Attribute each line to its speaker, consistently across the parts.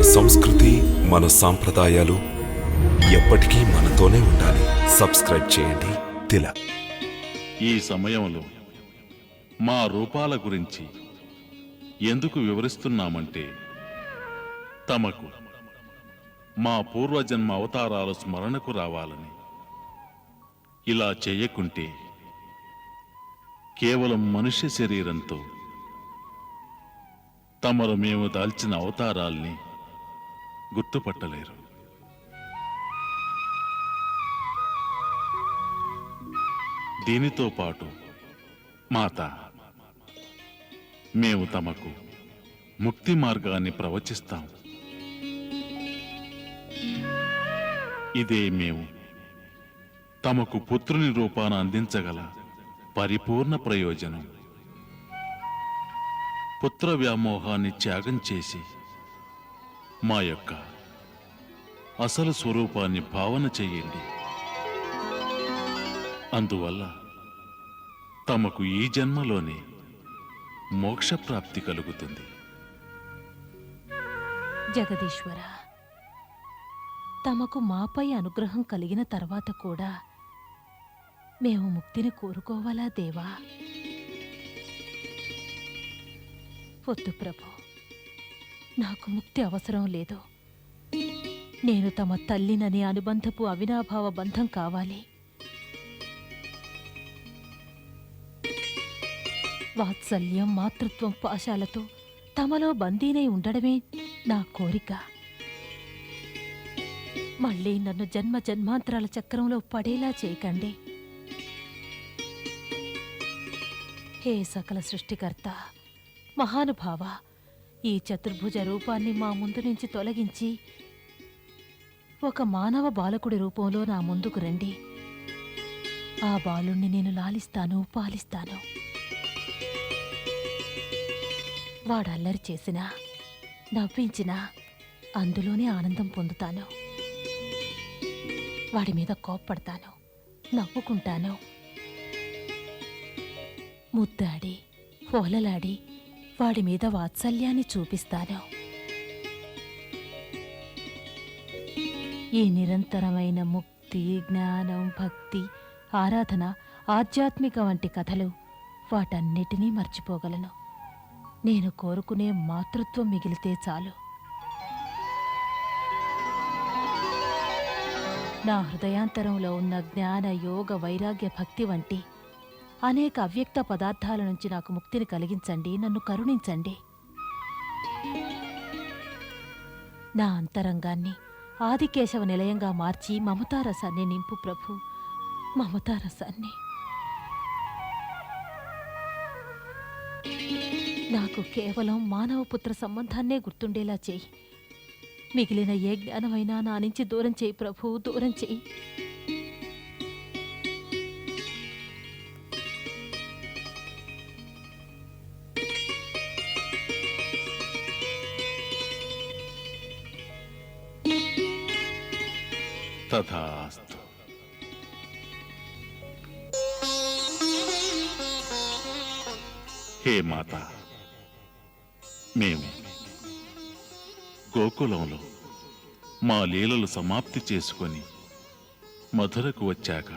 Speaker 1: మన సంస్కృతి మన సాంప్రదాయాలు ఎప్పటికీ మనతోనే ఉండాలి. సబ్స్క్రైబ్ చేయండి. తిల.
Speaker 2: ఈ సమయంలో మా రూపాల గురించి ఎందుకు వివరిస్తున్నామంటే తమకు మా పూర్వజన్మ అవతారాలు స్మరణకు రావాలని ఇలా చేయకుంటే కేవలం మనుష్య శరీరంతో తమరు మేము దాల్చిన అవతారాల్ని గుర్తుపట్టలేరు. దీనితో పాటు మాత మేము తమకు ముక్తి మార్గాన్ని ప్రవచిస్తాం. ఇదే మేము తమకు పుత్రుని రూపాన అందించగల పరిపూర్ణ ప్రయోజనం. పుత్ర వ్యామోహాన్ని త్యాగం చేసి మా యొక్క అసలు స్వరూపాన్ని భావన చేయండి. అందువల్ల తమకు ఈ జన్మలోనే మోక్షప్రాప్తి కలుగుతుంది.
Speaker 3: జగదీశ్వర తమకు మాపై అనుగ్రహం కలిగిన తర్వాత కూడా మేము ముక్తిని కోరుకోవాలా దేవా? వద్దు ప్రభు. నాకు ముక్తి అవసరం లేదు. నేను తమ తల్లిననే అనుబంధపు అవినాభావ బంధం కావాలి. వాత్సల్యం మాతృత్వం పాశాలతో తమలో బందీనై ఉండడమే నా కోరిక. మళ్ళీ నన్ను జన్మ జన్మాంతరాల చక్రంలో పడేలా చేయకండి. హే సకల సృష్టికర్త మహానుభావ ఈ చతుర్భుజ రూపాన్ని మా ముందు నుంచి తొలగించి ఒక మానవ బాలకుడి రూపంలో నా ముందుకు రండి. ఆ బాలుణ్ణి నేను లాలిస్తాను పాలిస్తాను. వాడల్లరి చేసినా నవ్వించినా అందులోనే ఆనందం పొందుతాను. వాడి మీద కోప్పడతాను నవ్వుకుంటాను. ముద్దాడి హోలలాడి వాడి మీద వాత్సల్యాన్ని చూపిస్తాను. ఈ నిరంతరమైన ముక్తి జ్ఞానం భక్తి ఆరాధన ఆధ్యాత్మిక వంటి కథలు వాటన్నిటినీ మర్చిపోగలను. నేను కోరుకునే మాతృత్వం మిగిలితే చాలు. నా హృదయాంతరంలో ఉన్న జ్ఞాన యోగ వైరాగ్య భక్తి వంటి అనేక అవ్యక్త పదార్థాల నుంచి నాకు ముక్తిని కలిగించండి నన్ను కరుణించండి. నా అంతరంగాన్ని ఆదికేశవ నిలయంగా మార్చి మమతారసాన్ని నింపు ప్రభు మమతారసాన్ని. నాకు కేవలం మానవపుత్ర సంబంధాన్నే గుర్తుండేలా చేయి. మిగిలిన ఏ జ్ఞానమైనా నా నుంచి దూరం చేయి ప్రభు దూరం చేయి.
Speaker 2: తథాస్తు హే మాత మేము గోకులంలో మా లీలలు సమాప్తి చేసుకొని మధురకు వచ్చాక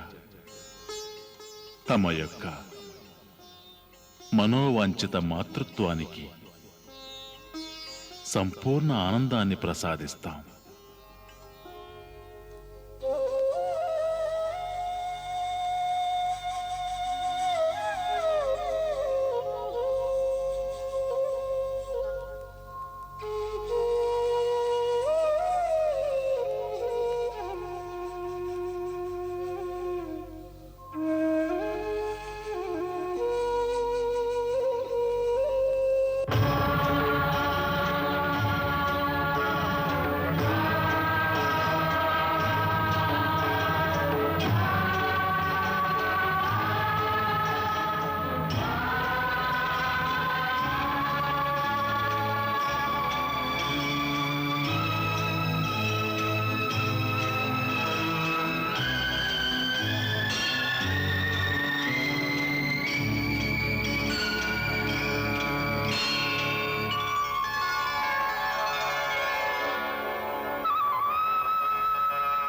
Speaker 2: తమ యొక్క మనోవాంఛిత మాతృత్వానికి సంపూర్ణ ఆనందాన్ని ప్రసాదిస్తాం.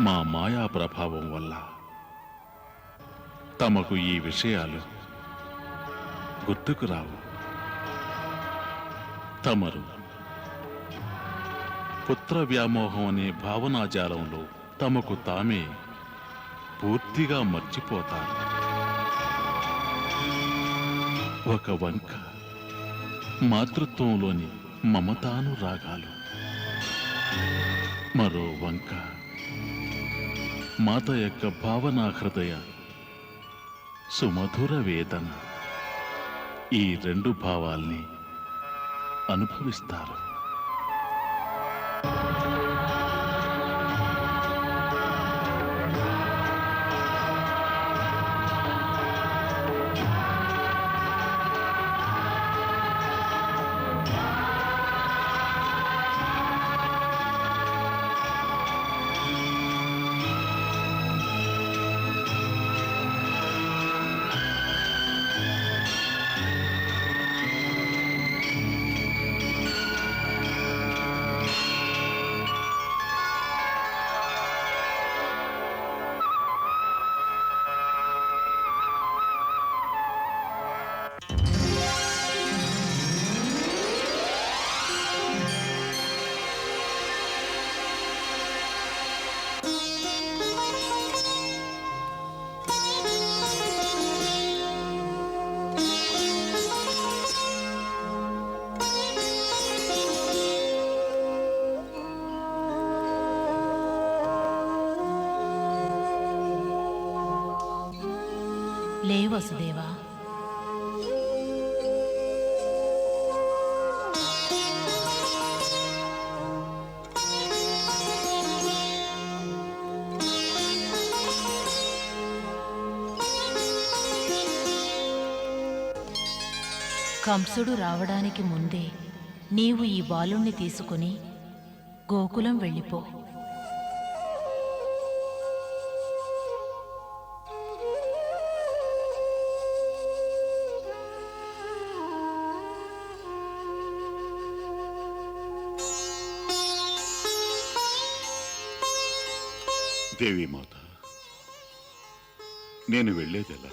Speaker 2: మా మాయా ప్రభావం వల్ల తమకు ఈ విషయాలు గుర్తుకు రావు. తమరు పుత్ర వ్యామోహం అనే భావనాజాలంలో తమకు తామే పూర్తిగా మర్చిపోతారు. ఒక వంక మాతృత్వంలోని మమతాను రాగాలు మరో వంక మాత యొక్క భావనా హృదయ సుమధుర వేదన. ఈ రెండు భావాల్ని అనుభవిస్తారు.
Speaker 3: லே வசுதேவா. కంసుడు రావడానికి ముందే నీవు ఈ బాలుణ్ణి తీసుకుని గోకులం వెళ్ళిపో.
Speaker 4: దేవీమాత నేను వెళ్ళేదెలా?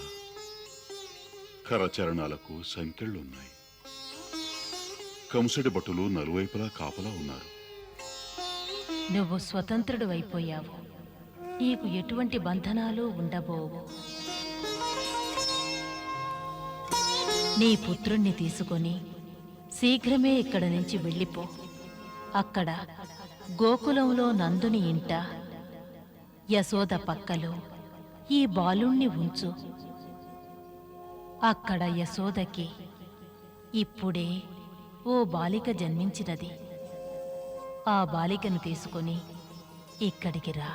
Speaker 4: కరచరణాలకు సంఖ్యళ్ళున్నాయి కంసుడి భటులు నలువైపులా కాపలా ఉన్నారు.
Speaker 3: నువ్వు స్వతంత్రుడు అయిపోయావు నీకు ఎటువంటి బంధనాలు ఉండబోవు. నీ పుత్రుణ్ణి తీసుకొని శీఘ్రమే ఇక్కడ నుంచి వెళ్ళిపో. అక్కడ గోకులంలో నందుని ఇంట యశోద పక్కలో ఈ బాలుణ్ణి ఉంచు. అక్కడ యశోదకి ఇప్పుడే ఓ బాలిక జన్మించినది. ఆ బాలికను తీసుకొని ఇక్కడికి రా.